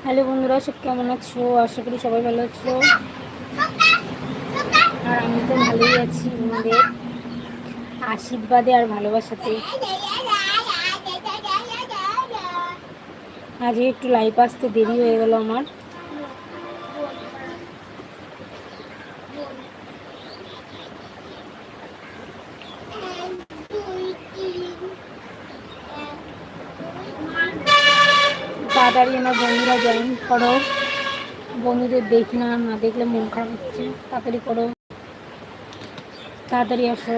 Hello বন্ধুরা, সব কেমন আছো? আশা করি সবাই ভালো আছো। আর আমি তো ভালোই আছি তোমাদের আশীর্বাদে আর ভালোবাসাতে। আজকে একটু লাইফ আসতে দেরি হয়ে গেল আমার। তাড়াতাড়ি আমার বন্ধুরা জয়েন করো। বন্ধুদের দেখি না না দেখলে মন খারাপ হচ্ছে। তাড়াতাড়ি করো। তাড়াতাড়ি আসো।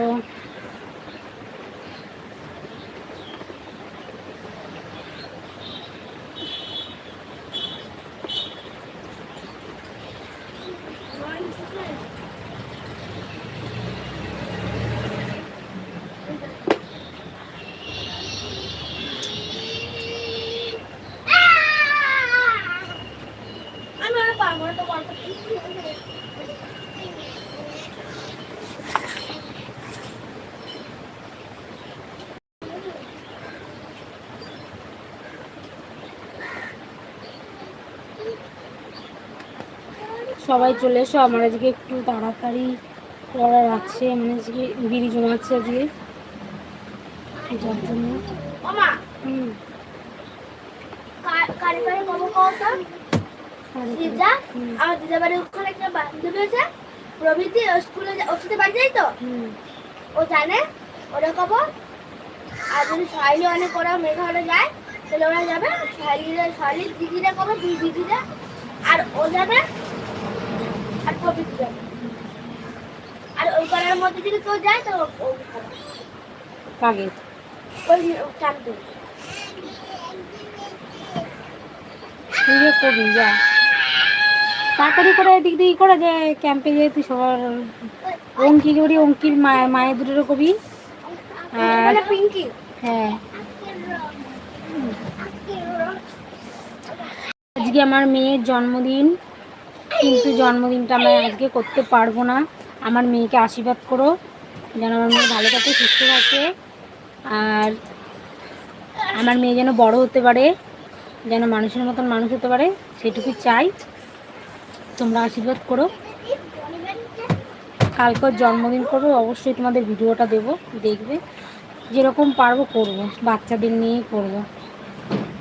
সবাই চলে এসো আমার আজকে একটু তাড়াতাড়ি করার আছে মানে আজকে বিড়ি জমাচ্ছে আজকে। যার জন্য। আমার দিদা বাড়ির ওখানে একটা বান্ধবী আছে প্রভৃতি স্কুলে যা- ওর সাথে বাড়ি যাই তো? ও জানে ওরা কব। আর যদি অনেক ওরা যায় তাহলে ওরা যাবে দিদিরা কবে দুই দিদিরা। আর ও যাবে আর যাবে আর ওই পাড়ার মধ্যে যদি কেউ যায় তো। কাকে? ওই তুই কবি যা। তাড়াতাড়ি করে এদিক দিক করে যে ক্যাম্পে যেহেতু সবার অঙ্কি করি অঙ্কির মায়ের কবি। আর মানে পিঙ্কি? হ্যাঁ। আজকে আমার মেয়ের জন্মদিন। কিন্তু জন্মদিনটা আমি আজকে করতে পারব না। আমার মেয়েকে আশীর্বাদ করো, যেন আমার মেয়ে ভালো থাকে, সুস্থ থাকে। আর আমার মেয়ে যেন বড় হতে পারে, যেন মানুষের মতন মানুষ হতে পারে সেটুকুই চাই। তোমরা আশীর্বাদ করো। কালকে জন্মদিন করব, অবশ্যই তোমাদের ভিডিওটা দেবো, দেখবে। যেরকম পারব করব, বাচ্চাদের নিয়েই করব।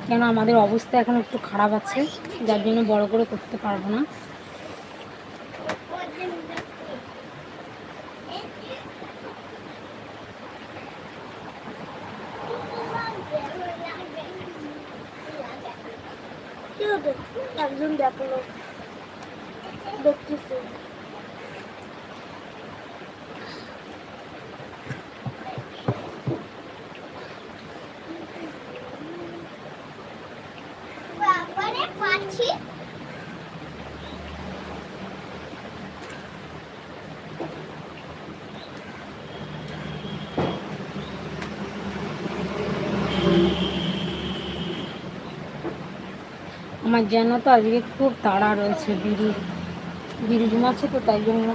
কেন আমাদের অবস্থা এখন একটু খারাপ আছে, যার জন্য বড় করে করতে পারব না কেউ দেখ- দেখল আমার যেন তো আজকে খুব তাড়া রয়েছে বিড়ি বিড়ি জমাচ্ছে তো তাই জন্য।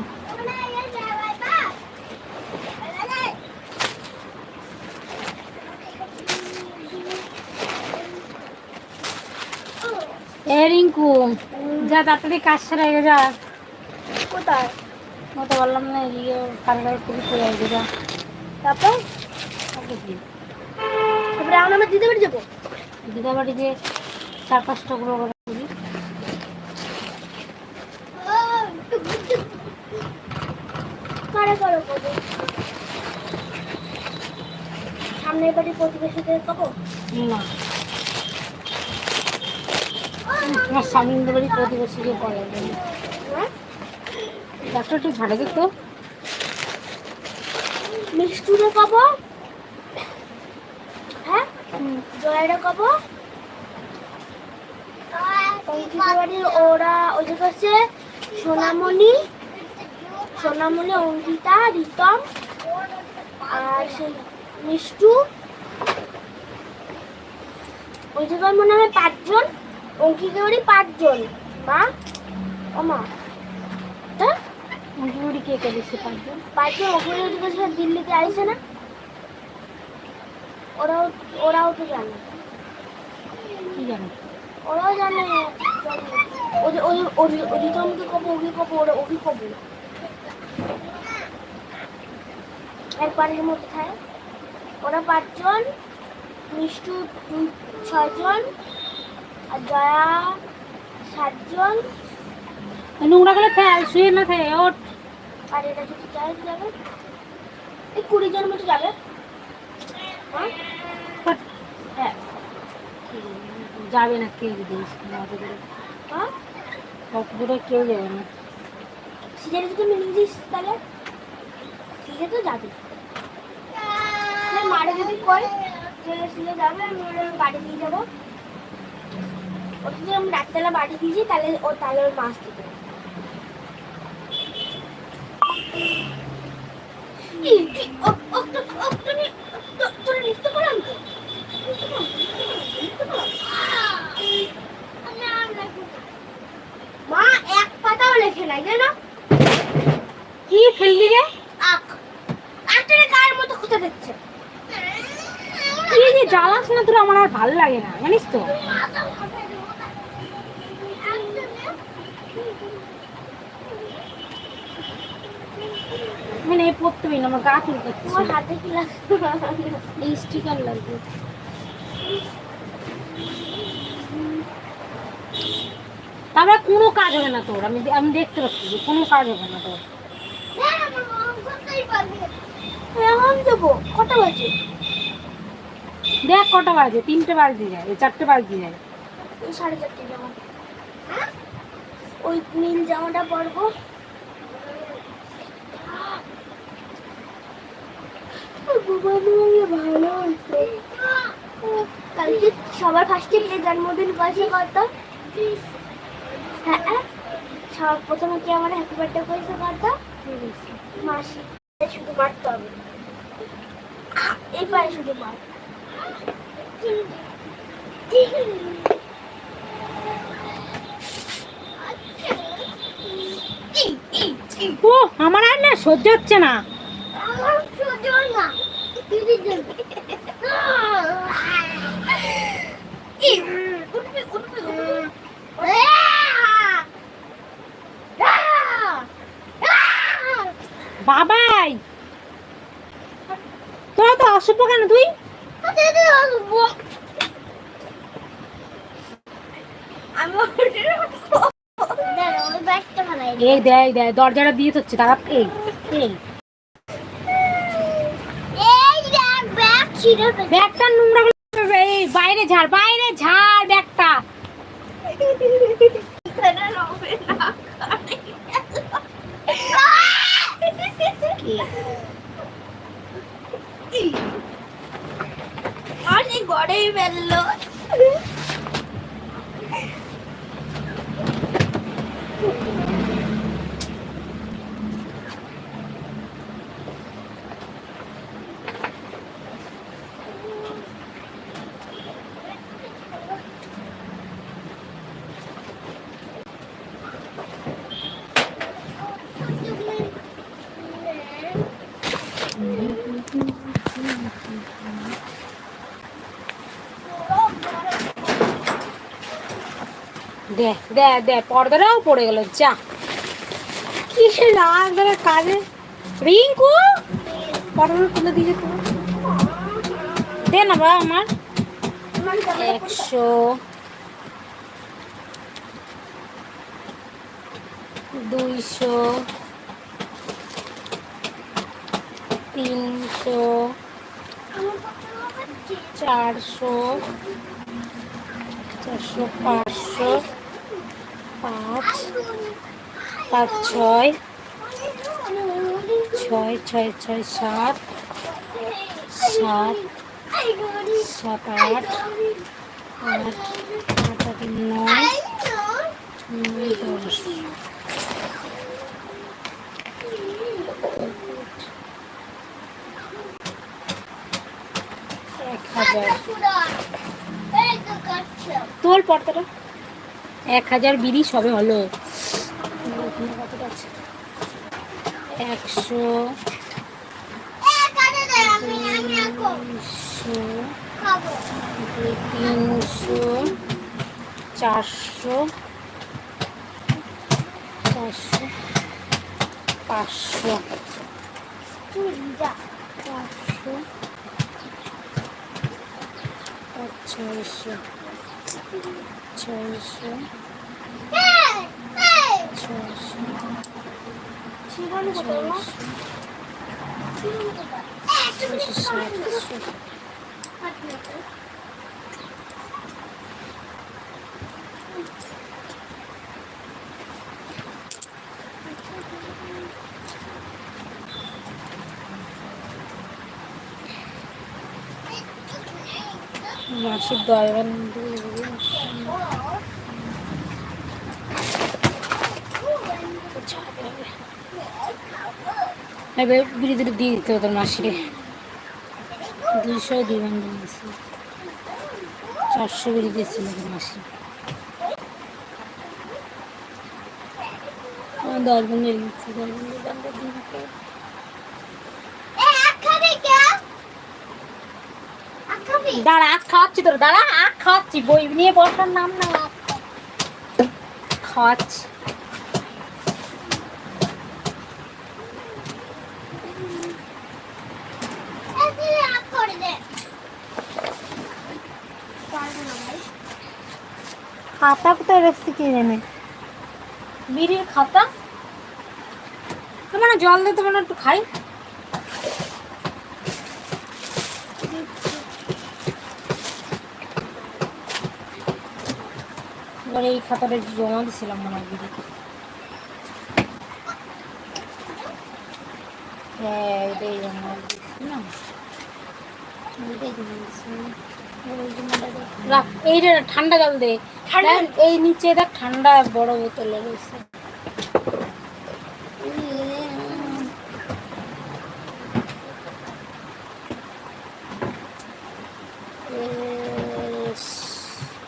এ রিঙ্কু যা তাড়াতাড়ি কাজ সেরে যা। কোথায়? মতো বললাম না এদিকে কারগার খুবই চলে আসবে যা। তারপর? তারপরে আমরা দিতে বাড়ি যাব? দিদা বাড়িতে চার পাঁচটা গুলো করে করি। সামনের বাড়ির প্রতিবেশীদের কব না। তোমার স্বামীদের বাড়ি প্রতিবেশীকে পড়ে হ্যাঁ ডাক্তার একটু ঝাড়ে মিষ্টুরে কব হ্যাঁ জয়ের কব অঙ্কিতা বাড়ির ওরা ওদের কাছে সোনামণি সোনামণি অঙ্কিতা রিতম আর সেই মিষ্টু। ওই জায়গায় মনে হয় পাঁচজন অঙ্কিতা বাড়ি পাঁচজন। মা ও মা। হ্যাঁ মুখি কে কে দিচ্ছে পাঁচজন? পাঁচজন। ওদের কাছে দিল্লিতে আইসে না? ওরাও ওরাও তো জানে। কি জানো? ওরাও জানে ওদের ওদের ওদের ওদের তো আমাকে কব ওকে কব ওরা ওকে কব এক বাড়ির মধ্যে থাকে। ওরা পাঁচজন মিষ্টু দুই ছয়জন আর জয়া সাতজন। নোংরাগুলো ফেল শুয়ে না থাকে ওঠ। আর এটা যদি চাই যাবে এই কুড়ি জন মতো যাবে। হ্যাঁ ফট। হ্যাঁ যাবে না কেউ যদি অত দূরে অত দূরে কেউ যাবে না। সিজারে যদি তুমি নিয়ে যাস তাহলে? সিজে তো যাবে। মারে যদি কয় যে সিজে যাবে, আমি বাড়ি দিয়ে যাব। ওটা যদি আমি রাত্রেবেলা বাড়ি দিয়ে যাই, তাহলে ও তাহলে ওর মাছ দিতে কি কি ও ও তো ও তুমি তো- তোর নৃত্য করাম তো নৃত্য করাম, নৃত্য করাম, নৃত্য করাম। মা এক পাতাও লেখে নাই জানো কি ফেললি রে আখ আখটা গায়ের মতো খুঁজে দিচ্ছে কি যে জ্বালাস না তোর আমার আর ভালো লাগে না জানিস তো? মানে পড়তে না আমার গা চুল করছে তোমার হাতে কি লাগছে? এই স্টিকার লাগবে। তারপরে কোনো কাজ হবে না তোর আমি আমি দেখতে পাচ্ছি যে কোনো কাজ হবে না তোর। এখন দেবো কটা বাজে? দেখ কটা বাজে? তিনটে বাজতে যায় চারটে বাজতে যায়। এই সাড়ে চারটে জামা। ওই নীল জামাটা পরবো। ভালো হয়েছে কালকে সবার ফার্স্টে কে জন্মদিন করেছে কত? হ্যাঁ হ্যাঁ। সবার প্রথমে কে আমার হ্যাপি বার্থডে করেছে কত? মাসি। শুধু মারতে হবে। এই পায়ে শুধু মার ও আমার আর না সহ্য হচ্ছে না। বাবাই! তোরা তো অসভ্য কেন তুই? এই দেয় দেয় দরজাটা দিয়ে হচ্ছে তারা এই এই। ব্যাগটা নোংরা এই বাইরে ঝাড় বাইরে ঝাড় ব্যাগটা। অনেক I love Mellow. দে দে দে, পর্দাটাও পড়ে গেল, যা। কিসের রাগ ধরে কাজে? রিঙ্কু? পর্দাটা তুলে দিয়ে যেত দে না বা আমার। একশো। দুইশো। তিনশো। চারশো। চারশো, পাঁচশো। পাঁচ পাঁচ ছয় ছয় ছয় ছয় সাত সাত সাত আট আট আট আট নয় নয় দশ। এক হাজার। তোল পর্দাটা? এক হাজার বিড়ি সবে হলো। একশো তিনশো চারশো পাঁচশো পাঁচশো পাঁচশো ছয়শো ছয়শো ছয়শো সাতশো হাত দিয়ে এবার বিড়ি দুটো দিয়ে দিতে হতো মাসিরে দুইশো দুই বান্ডেল দিয়েছি চারশো বিড়ি দিয়েছিল মাসি? দশ দিচ্ছি দশ খাবি? দাঁড়া আখ খাওয়াচ্ছি তোর দাঁড়া আখ খাওয়াচ্ছি বই নিয়ে বসার নাম না খাওয়াচ্ছি এই, তুই এক করে দে। পারব না ভাই। খাতা কোথায় রাখছি কে জানে বিড়ির খাতা তোমার জল দিতে মানে একটু খাই এবার এই খাতাটা জমা দিছিলাম মনে হয় বিড়ি হ্যাঁ এটাই জমা দিয়েছিলাম এটাই জমা দিয়েছিলাম। রাখ এইটা ঠান্ডা জল দে এই নিচে দেখ ঠান্ডা বড় বোতলে রয়েছে এস,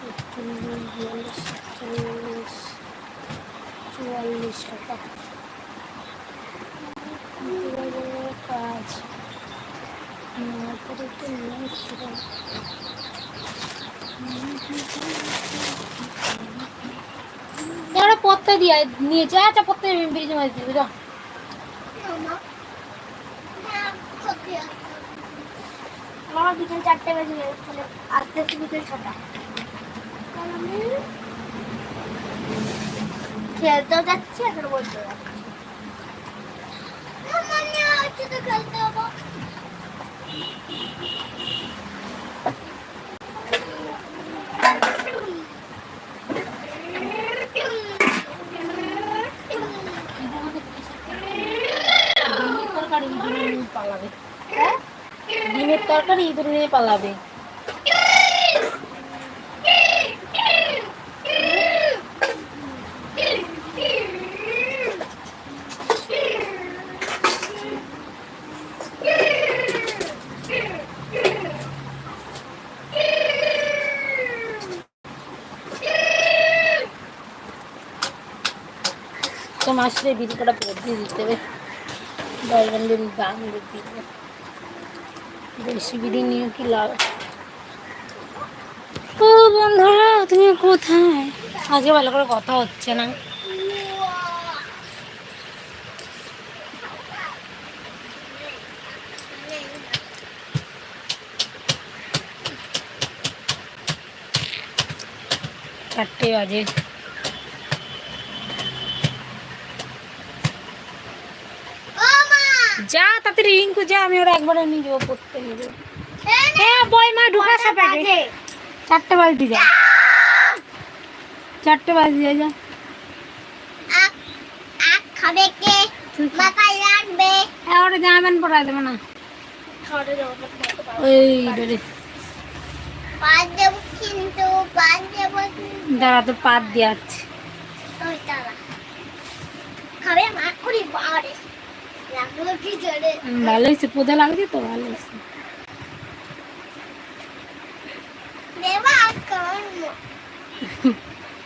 একচল্লিশ, বিয়াল্লিশ, চল্লিশ, চুয়াল্লিশ টাকা এবারে কাজ না করে তো নিয়ে এসেছিলাম এবারে পত্তা দিয়ে নিয়ে যা আচ্ছা পত্তা ব্রিজে মাছ দিবে যা আছে। মামা বিকেল চারটে বাজে তাহলে আস্তে আস্তে বিকেল ছটা। খেলতেও যাচ্ছি এখন বলতেও যাচ্ছি। আমার খেলতে তরকারি ইঁদুরে নিয়ে পালাবে। হ্যাঁ? ডিমের তরকারি ইঁদুরে নিয়ে পালাবে। মাসে দিয়ে দিতে হবে। দশ দিয়ে দিতে বেশি বিড়ি নিয়ে কি লাভ? ও বন্ধুরা, তুমি কোথায়? আজকে ভালো করে কথা হচ্ছে না। চারটে বাজে ও মা যা তাড়াতাড়ি রিঙ্কু যা আমি ওরা একবারে নিয়ে যাব পড়তে নিয়ে যাব হ্যাঁ বই মা কটা প্যাকে চারটে বালতি যা চারটে বালতি যা। যা খাবে কে। মাথায় রাখবে। হ্যাঁ ওটা জামা প্যান্ট পরাই দেবে না। ওই ডরে পাঁচ দেবো কিন্তু পাঁচ দেবো দাঁড়া তো পাত দিয়ে আছে খাবে মা করি বাড়ে ভালো হয়েছে পোদা লাগছে তো ভালো হয়েছে দেবা কারণ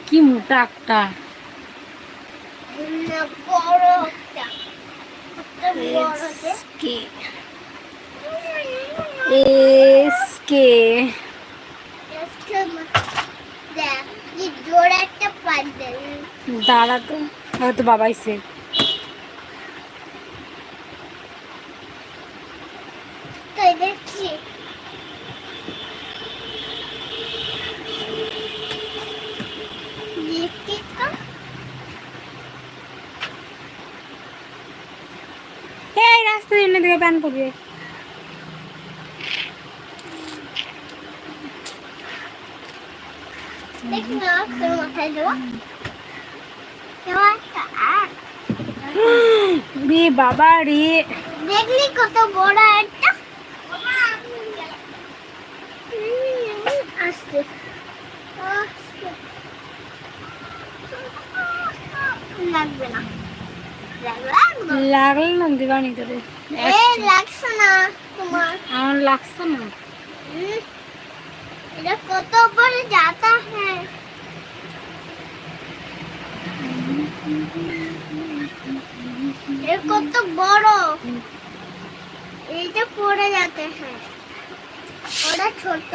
কি মোটা একটা না বড় একটা একটা বড় যে কে এসকে আজকে মা- দেখ কি জোরে একটা পাঁচ দেবে দাঁড়া তো হয়তো বাবা এসে তাই দেখছি। এই রাস্তা জন্য দিকে প্যান করবে। দেখি না তোর মাথায় দেবো। কেমন একটা আখ। রে বাবা রে। দেখলি কত বড় একটা আসছে আসছে। লাগবে না একদম। না তোরে। লাগছে না তোমার আমার লাগছে না। এটা কত বড়। যাতা হ্যাঁ কত বড় এইটা পড়ে যাতে হ্যাঁ। ওটা ছোট।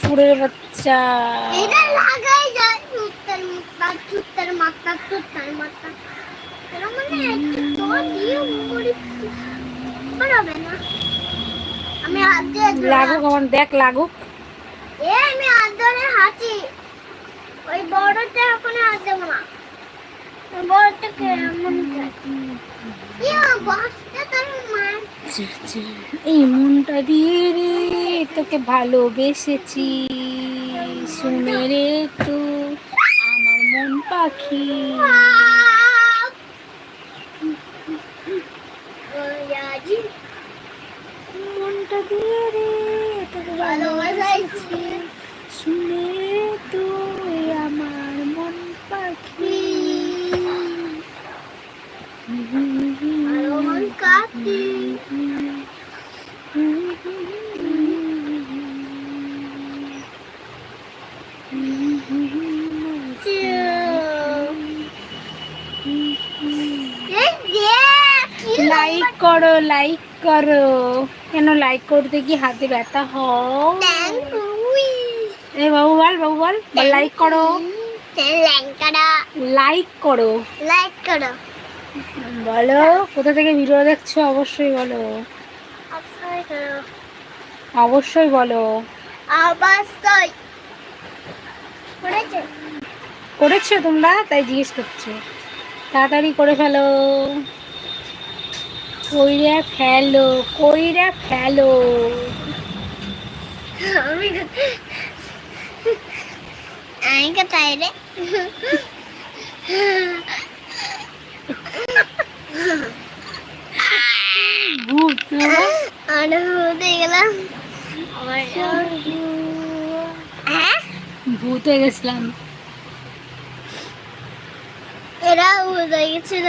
সুরের বাচ্চা। এটা লাগাই যায়। চুত্তার মুত্তা চুত্তার মাত্তা চুত্তার মাত্তা এরা মানে লাগুক আমার দেখ লাগুক। এ আমি হাত ধরে হাঁচি। ওই বড়টা এখন হাত দেবো না। বড়টা এই মনটা দিয়ে রে তোকে ভালোবেসেছি। শুনে রে তো আমার মন পাখি। মনটা দিয়ে রে তোকে ভালোবাসাইছি শুনে তুই আমার মন পাখি। লাইক করো লাইক করো। কেন লাইক করতে কি হাতে ব্যথা হয়? এ বাবু বল বাবু বল লাইক করো। লাইক করো। লাইক করো। বলো কোথা থেকে ভিডিও দেখছ? অবশ্যই বলো। অবশ্যই বলো। অবশ্যই। করেছে? করেছ তোমরা? তাই জিজ্ঞেস করছ। তাড়াতাড়ি করে ফেলো। কইরা ফেলো কইরা ফেলো। আমি আমি কোথায় রে ভূত? আরে গেলাম হ্যাঁ ভূত হয়ে গেছিলাম এরা উদে গেছিল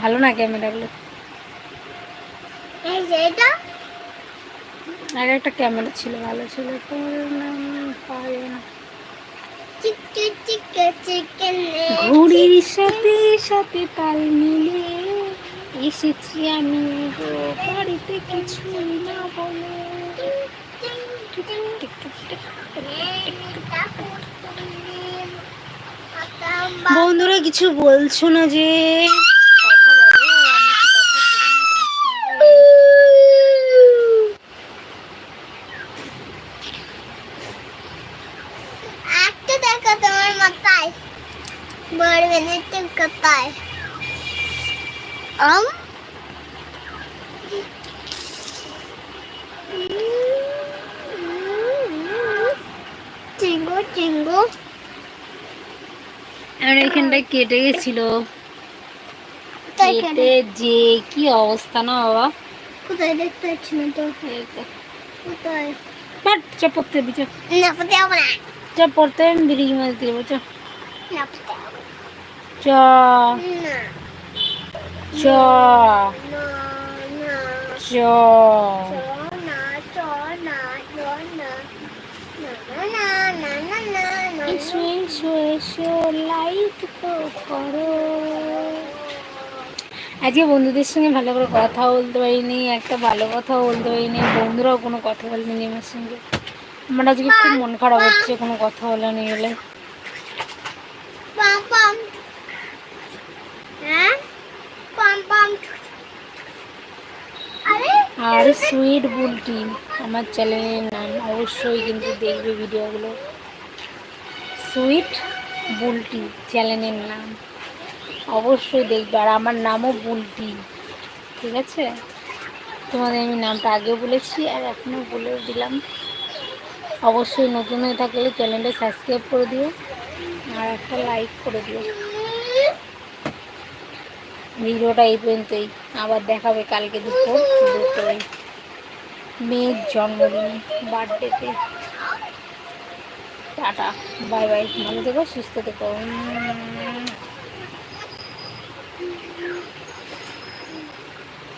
ভালো না ক্যামেরাগুলো? আগে একটা ক্যামেরা ছিল ভালো ছিল। ঘড়ির সাথে সাথে তাল মিলে এসেছি আমি বাড়িতে কিছুই না বলে। বন্ধুরা কিছু বলছো না যে কথা বলো আমি তো কথা বলি তোমার সঙ্গে। একটা দেখো তোমার মাথায় বড় বেনেতে কোথায় আম চিঙ্গু চিঙ্গু আমার এখানটায় কেটে গেছিল। কেটে? যে কি অবস্থা না বাবা? কোথায় দেখতে পাচ্ছি না তো? কোথায়? বাট চা পড়তে দিবি চা। না পড়তে হবে না। চা পড়তে আমি ব্রিজ মাছ দিয়ে চা। না পড়তে চা। চা। চ। এসো এসো এসো আজকে বন্ধুদের সঙ্গে ভালো করে কথা বলতে পারিনি, একটা ভালো কথাও বলতে পারিনি, বন্ধুরাও কোনো কথা বলেনি আমার সঙ্গে। আমার আজকে খুব মন খারাপ হচ্ছে, কোনো কথা বলে। আরে সুইট বুলটি আমার চ্যানেলের নাম অবশ্যই কিন্তু দেখবে ভিডিওগুলো। সুইট বুলটি চ্যানেলের নাম। অবশ্যই দেখবে আর আমার নামও বুলটি ঠিক আছে? তোমাদের আমি নামটা আগেও বলেছি আর এখনও বলেও দিলাম। অবশ্যই নতুন হয়ে থাকলে চ্যানেলটা সাবস্ক্রাইব করে দিও আর একটা লাইক করে দিও। ভিডিওটা এই পর্যন্তই। আবার দেখাবে কালকে দুপুর। দুপুরে মেয়ের জন্মদিনে বার্থডেতে টাটা। Bye bye. ভালো থেকো, সুস্থ থেকো।